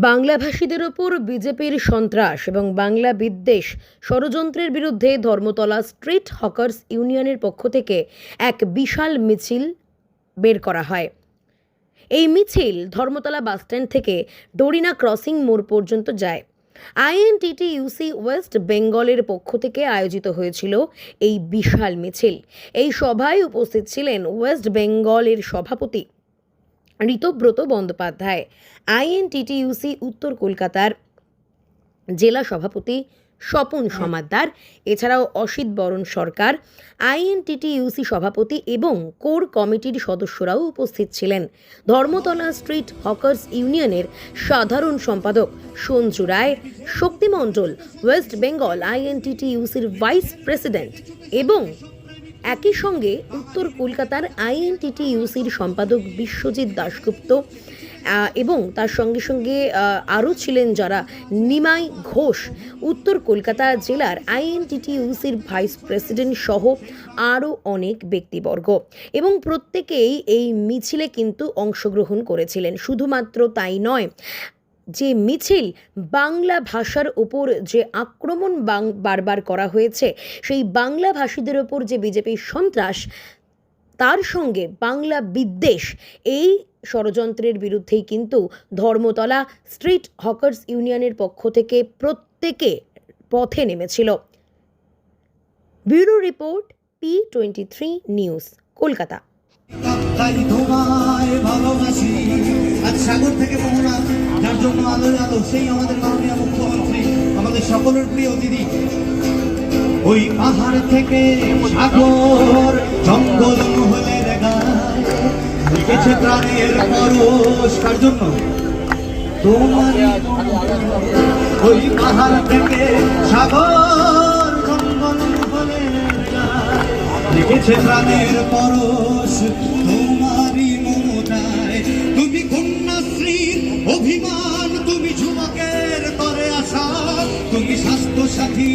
বাংলাভাষীদের ওপর বিজেপির সন্ত্রাস এবং বাংলা বিদ্বেষ ষড়যন্ত্রের বিরুদ্ধে ধর্মতলা স্ট্রিট হকার্স ইউনিয়নের পক্ষ থেকে এক বিশাল মিছিল বের করা হয়। এই মিছিল ধর্মতলা বাসস্ট্যান্ড থেকে ডোরিনা ক্রসিং মোড় পর্যন্ত যায়। আইএনটিটি ইউসি ওয়েস্ট বেঙ্গলের পক্ষ থেকে আয়োজিত হয়েছিল এই বিশাল মিছিল। এই সভায় উপস্থিত ছিলেন ওয়েস্ট বেঙ্গলের সভাপতি ঋতব্রত বন্দ্যোপাধ্যায় আইএনটিটিইউসি উত্তর কলকাতার জেলা সভাপতি স্বপন সমাদ্দার এছাড়াও অসিত বরণ সরকার আইএনটিটিইউসি সভাপতি এবং কোর কমিটির সদস্যরাও উপস্থিত ছিলেন। ধর্মতলা স্ট্রিট হকার্স ইউনিয়নের সাধারণ সম্পাদক সঞ্জু রায় শক্তিমণ্ডল ওয়েস্ট বেঙ্গল আইএনটিটিইউসির ভাইস প্রেসিডেন্ট এবং একই সঙ্গে উত্তর কলকাতার আইএনটিটি ইউসির সম্পাদক বিশ্বজিৎ দাশগুপ্ত এবং তার সঙ্গে সঙ্গে আরও ছিলেন যারা নিমাই ঘোষ, উত্তর কলকাতা জেলার আইএনটিটিইউসির ভাইস প্রেসিডেন্ট সহ আরও অনেক ব্যক্তিবর্গ। এবং প্রত্যেকেই এই মিছিলে কিন্তু অংশগ্রহণ করেছিলেন। শুধুমাত্র তাই নয় যে মিছিল বাংলা ভাষার ওপর যে আক্রমণ বারবার করা হয়েছে, সেই বাংলা ভাষীদের ওপর যে বিজেপির সন্ত্রাস, তার সঙ্গে বাংলা বিদ্বেষ, এই ষড়যন্ত্রের বিরুদ্ধেই কিন্তু ধর্মতলা স্ট্রিট হকার্স ইউনিয়নের পক্ষ থেকে প্রত্যেকে পথে নেমেছিল। Bureau report P twenty three news, Kolkata. ভালোবাসি, আজ সাগর থেকে মোহনা যার জন্য আলোয় আলো সেই আমাদের মাননীয় মুখ্যমন্ত্রী, আমাদের সকলের প্রিয় দিদি। ওই পাহাড় থেকে সাগর, জঙ্গল গায় লিখেছে প্রাণের পরশ, কার জন্য? তোমার ওই পাহাড় থেকে সাগর, জঙ্গল মহলের গায় লিখেছে প্রাণের পরশ তুমি স্বাস্থ্য সাথী,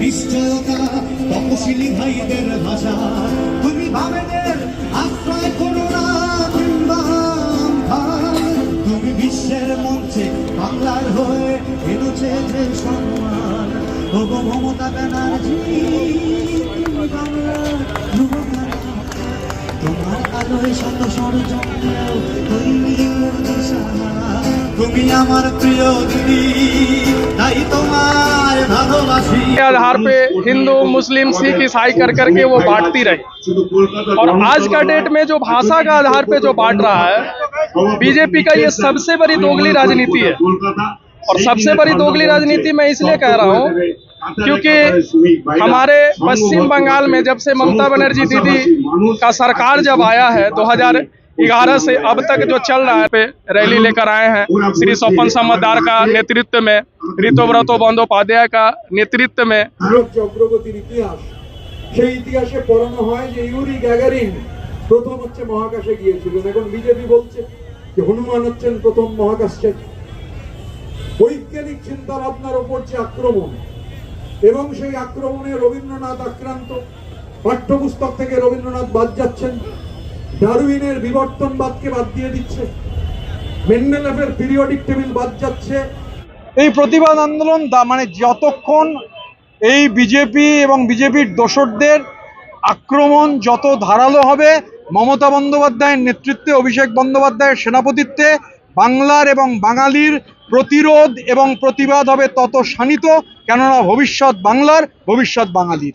নিশ্চয়তা, তপশিলি ভাইদের ভাষা। তুমি বামেদের আশ্রয় করো না। তুমি বিশ্বের মঞ্চে বাংলার হয়ে এনেছে যে সম্মান। ওগো মমতা ব্যানার্জি তোমার আলোয় শত ষড়যন্ত্র তৈরি দিশা তুমি আমার প্রিয় দিদি তাই তোমার ভালোবাসি के आधार पे हिंदू मुस्लिम सिख ईसाई कर करके वो बांटती रही और आज का डेट में जो भाषा का आधार पे जो बांट रहा है बीजेपी का ये सबसे बड़ी दोगली राजनीति है और सबसे बड़ी दोगली राजनीति मैं इसलिए कह रहा हूँ क्योंकि हमारे पश्चिम बंगाल में जब से ममता बनर्जी दीदी का सरकार जब आया है 2011 से अब तक जो चल रहा है पे रैली लेकर आए हैं श्री स्वपन समझदार का नेतृत्व में ऋतुव्रतो बंदोपाध्याय का नेतृत्व में ভারত যে অগ্রগতির ইতিহাস সেই ইতিহাসে পড়ানো হয় যে ইউরি গ্যাগারিন প্রথম হচ্ছে মহাকাশে গিয়েছিলেন এখন বিজেপি বলছে যে হনুমান হচ্ছেন প্রথম মহাকাশচারী বৈজ্ঞানিক চিন্তা ভাবনার ওপর যে আক্রমণ এবং সেই আক্রমণে রবীন্দ্রনাথ আক্রান্ত পাঠ্যপুস্তক থেকে রবীন্দ্রনাথ বাদ যাচ্ছেন ডারউইনের বিবর্তনবাদকে বাদ দিয়ে দিচ্ছে। মেন্ডেলেফের পিরিয়ডিক টেবিল বাদ যাচ্ছে। এই প্রতিবাদ আন্দোলন মানে যতক্ষণ এই বিজেপি এবং বিজেপির দোসরদের আক্রমণ যত ধারালো হবে, মমতা বন্দ্যোপাধ্যায়ের নেতৃত্বে, অভিষেক বন্দ্যোপাধ্যায়ের সেনাপতিত্বে, বাংলার এবং বাঙালির প্রতিরোধ এবং প্রতিবাদ হবে তত শানিত, কেননা ভবিষ্যৎ বাংলার, ভবিষ্যৎ বাঙালির।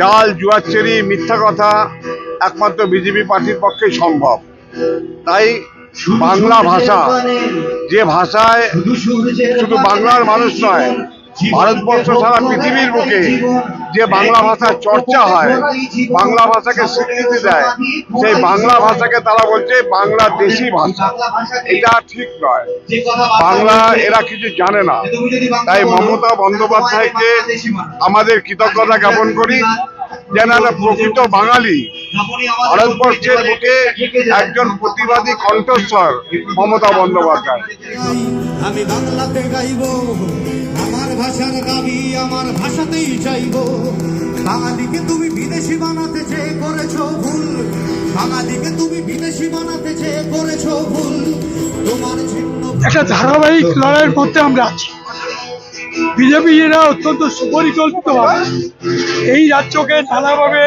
জাল, জুয়াচ্ছেরি, মিথ্যা কথা একমাত্র বিজেপি পার্টির পক্ষে সম্ভব। তাই বাংলা ভাষা, যে ভাষায় শুধু বাংলার মানুষ নয় ভারতবর্ষ সারা পৃথিবীর বুকে যে বাংলা ভাষার চর্চা হয় বাংলা ভাষাকে স্বীকৃতি দেয় সেই বাংলা ভাষাকে তারা বলছে বাংলাদেশি ভাষা। এটা ঠিক নয়। বাংলা এরা কিছু জানে না। তাই মমতা বন্দ্যোপাধ্যায়কে আমাদের কৃতজ্ঞতা জ্ঞাপন করি যেন একটা প্রকৃত বাঙালি ভারতবর্ষের বুকে একজন প্রতিবাদী কণ্ঠস্বর মমতা বন্দ্যোপাধ্যায়। আমি বাংলাতে গাইব। আমার ভাষার দাবি আমার ভাষাতেই চাইব বাঙালিকে তুমি বিদেশি বানাতে চেয়ে করেছ ভুল বাঙালিকে তুমি বিদেশি বানাতে চেয়ে করেছ ভুল তোমার একটা ধারাবাহিক লড়াইয়ের মধ্যে আমরা আছি। বিজেপি এরা অত্যন্ত সুপরিকল্পিতভাবে এই রাজ্যকে নানাভাবে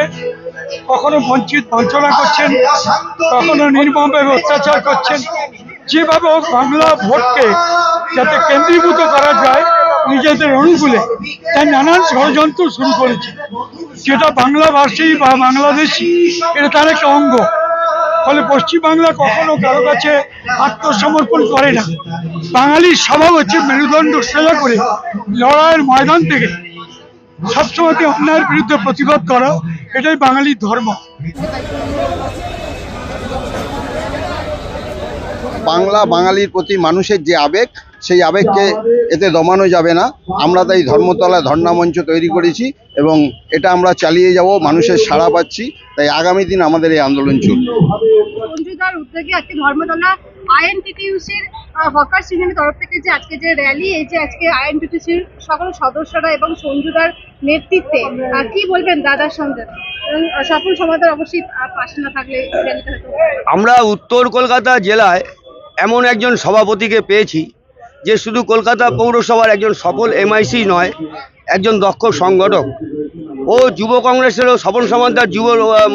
কখনো বঞ্চিত বঞ্চনা করছেন কখনো নির্মমভাবে অত্যাচার করছেন। যেভাবে বাংলা ভোটকে যাতে কেন্দ্রীভূত করা যায় নিজেদের অনুকূলে। তাই নানান ষড়যন্ত্র শুরু করেছে। যেটা বাংলাভাষী বা বাংলাদেশি, এটা তার একটা অঙ্গ। ফলে পশ্চিমবাংলা কখনো কারও কাছে আত্মসমর্পণ করে না। বাঙালির স্বভাব হচ্ছে মেরুদণ্ড সোজা করে লড়াইয়ের ময়দান থেকে সবসময় অন্যায়ের বিরুদ্ধে প্রতিবাদ করা। এটাই বাঙালির ধর্ম। বাংলা বাঙালির প্রতি মানুষের যে আবেগ সেই আবেগকে এতে দমানো যাবে না। আমরা তাই ধর্মতলা ধর্ণামঞ্চ তৈরি করেছি এবং এটা আমরা চালিয়ে যাব মানুষের সাড়া পাচ্ছি। তাই আগামী দিন আমাদের এই আন্দোলন চলবে। উদ্যোগে আজকে ধর্মতলা আইএনটিটিউসির ইউনিয়নের তরফ থেকে যে আজকে যে র্যালি এই যে আজকে আইএনটিটিউসির সকল সদস্যরা এবং সঞ্জুদার নেতৃত্বে কি বলবেন দাদার সঙ্গে? সফল সমাধান অবশ্যই পাশে না থাকলে আমরা উত্তর কলকাতা জেলায় এমন একজন সভাপতিকে পেয়েছি যে শুধু কলকাতা পৌরসভার একজন সফল এমআইসি নয়, একজন দক্ষ সংগঠক। ও যুব কংগ্রেসেরও স্বপন সমান্তার যুব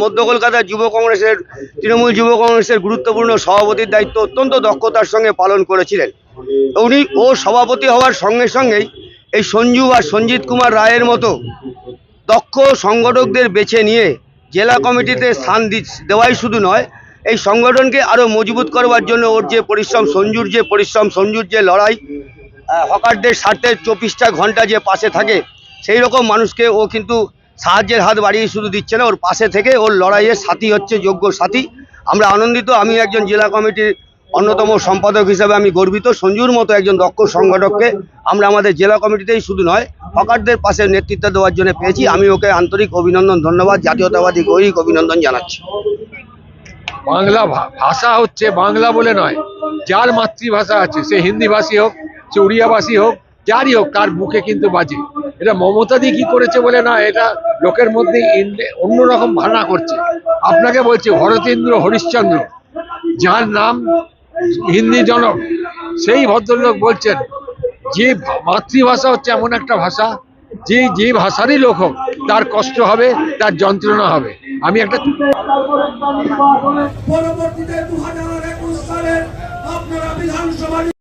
মধ্য কলকাতার যুব কংগ্রেসের, তৃণমূল যুব কংগ্রেসের গুরুত্বপূর্ণ সভাপতির দায়িত্ব অত্যন্ত দক্ষতার সঙ্গে পালন করেছিলেন। উনি ও সভাপতি হওয়ার সঙ্গে সঙ্গেই এই সঞ্জু বা সঞ্জিত কুমার রায়ের মতো দক্ষ সংগঠকদের বেছে নিয়ে জেলা কমিটিতে স্থান দেওয়াই শুধু নয় এই সংগঠনকে আরও মজবুত করবার জন্য ওর যে পরিশ্রম, সঞ্জুর যে পরিশ্রম, সঞ্জুর যে লড়াই হকারদের স্বার্থে চব্বিশটা ঘণ্টা যে পাশে থাকে, সেই রকম মানুষকে ও কিন্তু সাহায্যের হাত বাড়িয়ে শুধু দিচ্ছে না, ওর পাশে থেকে ওর লড়াইয়ের সাথী হচ্ছে যোগ্য সাথী। আমরা আনন্দিত, আমি একজন জেলা কমিটির অন্যতম সম্পাদক হিসেবে আমি গর্বিত, সঞ্জুর মতো একজন দক্ষ সংগঠককে আমরা আমাদের জেলা কমিটিতেই শুধু নয়, হকারদের পাশে নেতৃত্ব দেওয়ার জন্য পেয়েছি। আমি ওকে আন্তরিক অভিনন্দন, ধন্যবাদ, জাতীয়তাবাদী গৈরিক অভিনন্দন জানাচ্ছি। বাংলা ভাষা হচ্ছে বাংলা বলে নয়। যার মাতৃভাষা আছে, সে হিন্দি ভাষী হোক, সে উড়িয়াভাষী হোক, যারই হোক, তার বুকে কিন্তু বাজে। এটা মমতা দি কি করেছে বলে না, এটা লোকের মধ্যে অন্যরকম ভাবনা করছে। আপনাকে বলছি, ভরতেন্দ্র হরিশ্চন্দ্র, যার নাম হিন্দি জনক, সেই ভদ্রলোক বলছেন, যে মাতৃভাষা হচ্ছে এমন একটা ভাষা, যে যে ভাষারই লোক হোক, তার কষ্ট হবে, তার যন্ত্রণা হবে। আমি একটা পরবর্তীতে দু হাজার একুশ সালের আপনারা বিধানসভা